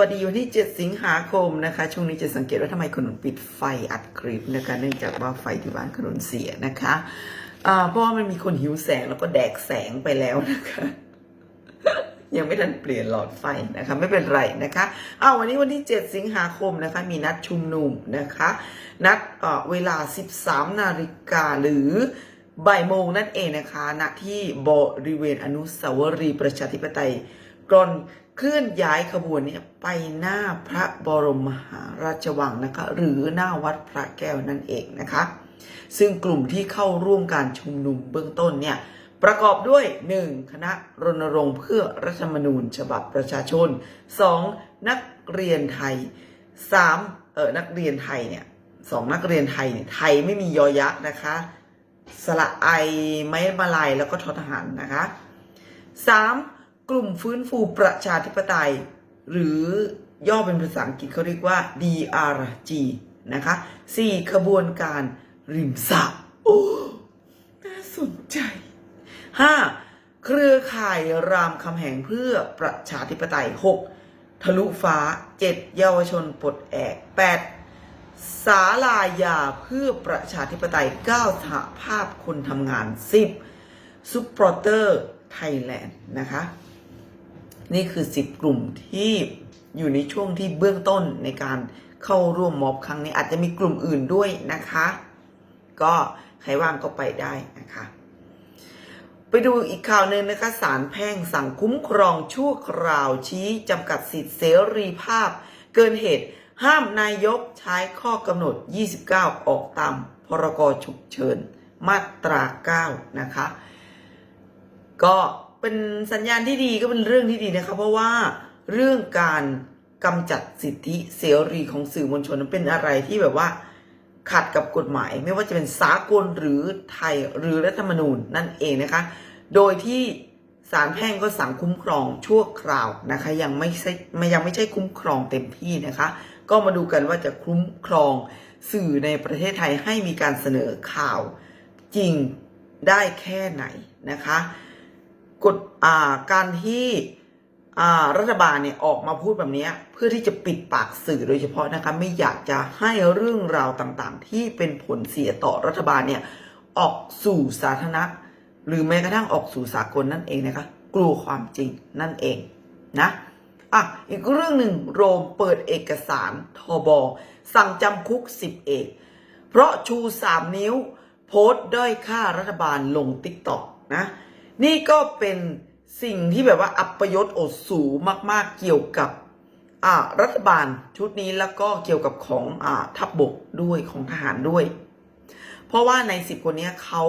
วัสดีวันที่ 7 สิงหาคมนะคะ ช่วงนี้จะสังเกตว่าทำไมขนุนปิดไฟอัดคลิปนะคะ เนื่องจากว่าไฟที่บ้านขนุนเสียนะคะเพราะว่ามันมีคนหิวแสงแล้วก็แดกแสงไปแล้วนะคะ ยังไม่ทันเปลี่ยนหลอดไฟนะคะ ไม่เป็นไรนะคะอ้าววันนี้วันที่ 7 สิงหาคมนะคะ มีนัดชุมนุมนะคะ นัดเออเวลา 13 นาฬิกาหรือบ่ายโมงนั่นเองนะคะ ณ ที่บริเวณอนุสาวรีย์ประชาธิปไตยก่อน เคลื่อนย้ายขบวนเนี่ยไปหน้าพระบรมมหาราชวังนะคะ หรือหน้าวัดพระแก้วนั่นเองนะคะ ซึ่งกลุ่มที่เข้าร่วมการชุมนุมเบื้องต้นเนี่ยประกอบด้วย 1. คณะรณรงค์เพื่อรัฐธรรมนูญฉบับประชาชน 2. นักเรียนไทย 3. เออนักเรียนไทยเนี่ยสองนักเรียนไทยเนี่ยไทยไม่มียอยักษ์นะคะ สระไอไม้มาลายแล้วก็ทอทหารนะคะ 3. กลุ่มฟื้นฟูประชาธิปไตย หรือย่อเป็นภาษาอังกฤษเขาเรียกว่า DRG นะคะ 4. ขบวนการริมสระโอ้น่าสนใจ 5. เครือข่ายรามคำแหงเพื่อประชาธิปไตย 6. ทะลุฟ้า 7. เยาวชนปลดแอก 8. สาลายาเพื่อประชาธิปไตย 9. สหภาพคนทำงาน 10. ซุปเปอร์เตอร์ไทยแลนด์นะคะ นี่คือ 10 กลุ่มที่อยู่ในช่วงที่เบื้องต้นในการเข้าร่วมม็อบครั้งนี้อาจจะมีกลุ่มอื่นด้วยนะคะ ก็ใครว่างก็ไปได้นะคะ ไปดูอีกข่าวหนึ่งนะคะศาลแพ่งสั่งคุ้มครองชั่วคราวชี้จำกัดสิทธิเสรีภาพ เกินเหตุ ห้ามนายกใช้ข้อกำหนด 29 ออกตามพรกฉุกเฉินมาตรา 9 นะคะ ก็ เป็นสัญญาณที่ดีก็เป็นเรื่องที่ดีนะคะ เพราะว่าเรื่องการกำจัดสิทธิเสรีของสื่อมวลชนนั้นเป็นอะไรที่แบบว่าขัดกับกฎหมาย ไม่ว่าจะเป็นสากลหรือไทยหรือรัฐธรรมนูญนั่นเองนะคะ โดยที่ศาลแพ่งก็สั่งคุ้มครองชั่วคราวนะคะ ยังไม่ใช่ยังไม่ใช่คุ้มครองเต็มที่นะคะ ก็มาดูกันว่าจะคุ้มครองสื่อในประเทศไทยให้มีการเสนอข่าวจริงได้แค่ไหนนะคะ กฎอ่าการที่อ่ารัฐบาลเนี่ยออกมาพูดแบบนี้เพื่อที่จะปิดปากสื่อโดยเฉพาะนะคะไม่อยากจะให้เรื่องราวต่างๆ ที่เป็นผลเสียต่อรัฐบาลเนี่ยออกสู่สาธารณะหรือแม้กระทั่งออกสู่สากลนั่นเองนะคะกลัวความจริงนั่นเองนะอะอีกเรื่องหนึ่งโรมเปิดเอกสารทบสั่งจำคุกสิบเอกเพราะชูสามนิ้ว โพสต์ด้อยค่ารัฐบาลลงติ๊กต็อกนะ นี่ก็เป็นสิ่งที่แบบว่าอัปยศอดสูมากๆเกี่ยวกับรัฐบาลชุดนี้แล้วก็เกี่ยวกับของอทัพบบกด้วยของทหารด้วย เพราะว่าในสิบคนนี้เขา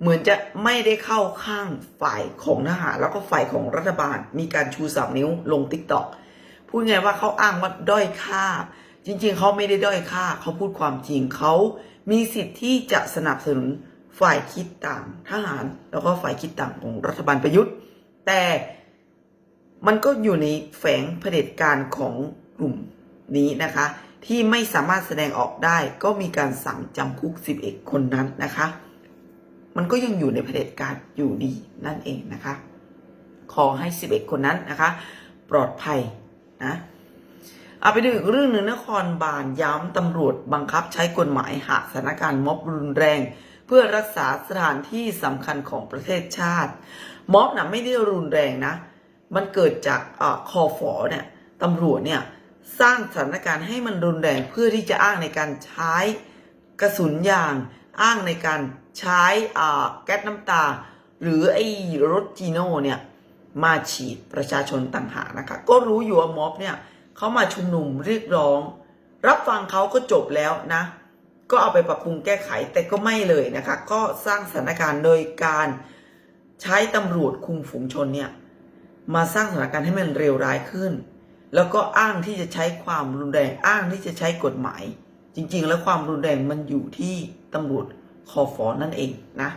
เหมือนจะไม่ได้เข้าข้างฝ่ายของทหารแล้วก็ฝ่ายของรัฐบาล มีการชูสามนิ้วลงติ๊กต็อกพูดไงว่าเขาอ้างว่าด้อยค่า จริง ๆเขาไม่ได้ด้อยค่าเขาพูดความจริงเขามีสิทธิ์ที่จะสนับสนุน ฝ่ายคิดต่างทหาร แล้วก็ฝ่ายคิดต่างของรัฐบาลประยุทธ์ แต่มันก็อยู่ในแฝงเผด็จการของกลุ่มนี้นะคะ ที่ไม่สามารถแสดงออกได้ ก็มีการสั่งจำคุก 11 คนนั้นนะคะ มันก็ยังอยู่ในเผด็จการอยู่ดีนั่นเองนะคะ ขอให้ 11 คนนั้นนะคะ ปลอดภัยนะเอาไปดูอีกเรื่องหนึ่งนครบาลย้ำตำรวจบังคับใช้กฎหมายหากสถานการณ์ม็อบรุนแรง เพื่อรักษาสถานที่สำคัญของประเทศชาติ ม็อบนะไม่ได้รุนแรงนะ มันเกิดจากอคอฟอเนี่ยตำรวจเนี่ยสร้างสถานการณ์ให้มันรุนแรงเพื่อที่จะอ้างในการใช้กระสุนยาง อ้างในการใช้แก๊สน้ำตา หรือไอ้รถจีโน่เนี่ยมาฉีดประชาชนต่างหากนะคะ ก็รู้อยู่ว่าม็อบเนี่ยเขามาชุมนุมเรียกร้อง รับฟังเขาก็จบแล้วนะ ก็เอาไปปรับปรุงแก้ไขแต่ก็ไม่เลยนะคะ ก็สร้างสถานการณ์โดยการใช้ตำรวจคุมฝูงชนเนี่ยมาสร้างสถานการณ์ให้มันเร็วร้ายขึ้น แล้วก็อ้างที่จะใช้ความรุนแรงอ้างที่จะใช้กฎหมาย จริง ๆ แล้วความรุนแรงมันอยู่ที่ตำรวจคอฟอนั่นเองนะ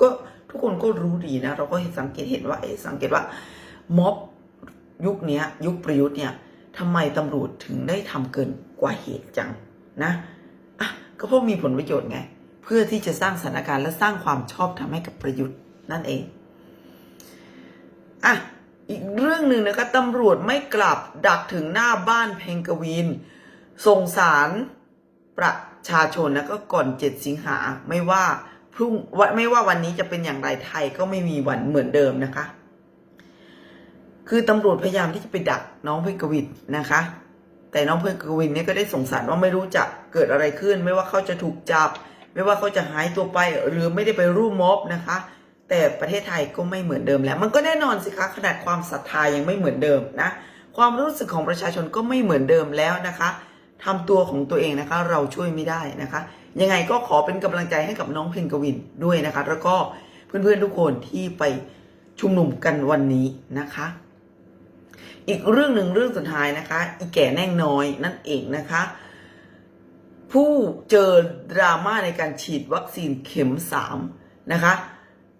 ก็ทุกคนก็รู้ดีนะ เราก็สังเกตเห็นว่าเอ๊สังเกตว่าม็อบยุคนี้ยุคประยุทธ์เนี่ยทำไมตำรวจถึงได้ทำเกินกว่าเหตุจังนะ ก็เพราะมีผลประโยชน์ไง เพื่อที่จะสร้างสถานการณ์และสร้างความชอบทำให้กับประยุทธ์นั่นเองอะอีกเรื่องหนึ่งนะคะตำรวจไม่กลับดักถึงหน้าบ้านเพงกวิน ส่งสารประชาชนแล้วก็ก่อนเจ็ดสิงหาไม่ว่าพรุ่งวันไม่ว่าวันนี้จะเป็นอย่างไรไทยก็ไม่มีวันเหมือนเดิมนะคะ คือตำรวจพยายามที่จะไปดักน้องเพงกวินนะคะ แต่น้องเพงกวินเนี่ยก็ได้สงสารว่าไม่รู้จะเกิดอะไรขึ้น ไม่ว่าเขาจะถูกจับ ไม่ว่าเขาจะหายตัวไปหรือไม่ได้ไปร่วมม็อบนะคะ แต่ประเทศไทยก็ไม่เหมือนเดิมแล้ว มันก็แน่นอนสิคะขนาดความศรัทธายังไม่เหมือนเดิมนะความรู้สึกของประชาชนก็ไม่เหมือนเดิมแล้วนะคะทำตัวของตัวเองนะคะ เราช่วยไม่ได้นะคะ ยังไงก็ขอเป็นกำลังใจให้กับน้องเพนกวินด้วยนะคะ แล้วก็เพื่อนๆทุกคนที่ไปชุมนุมกันวันนี้นะคะ อีกเรื่องหนึ่งเรื่องสุดท้ายนะคะ อีแก่แน่งน้อยนั่นเองนะคะ ผู้เจอดราม่าในการฉีดวัคซีนเข็มสามนะคะ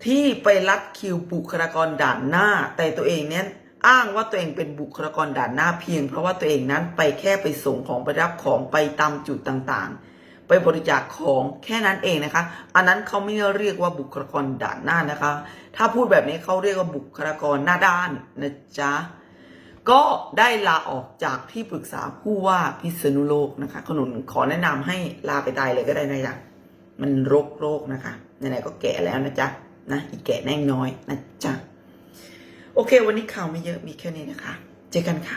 ที่ไปลัดคิวบุคลากรด่านหน้า แต่ตัวเองเนี้ยอ้างว่าตัวเองเป็นบุคลากรด่านหน้าเพียง เพราะว่าตัวเองนั้นไปแค่ไปส่งของไปรับของไปตามจุดต่างๆ ไปบริจาคของแค่นั้นเองนะคะ อันนั้นเขาไม่เรียกว่าบุคลากรด่านหน้านะคะ ถ้าพูดแบบนี้เขาเรียกว่าบุคลากรหน้าด้านนะจ๊ะ ก็ได้ลาออกจากที่ปรึกษาผู้ว่าพิษณุโลกนะคะ ขนุนขอแนะนำให้ลาไปตายเลยก็ได้นะจ๊ะมันรกโรคนะคะไหนๆก็แก่แล้วนะจ๊ะนะอีกแก่แน่งน้อยนะจ๊ะโอเค วันนี้ข่าวไม่เยอะมีแค่นี้นะคะ เจอกันค่ะ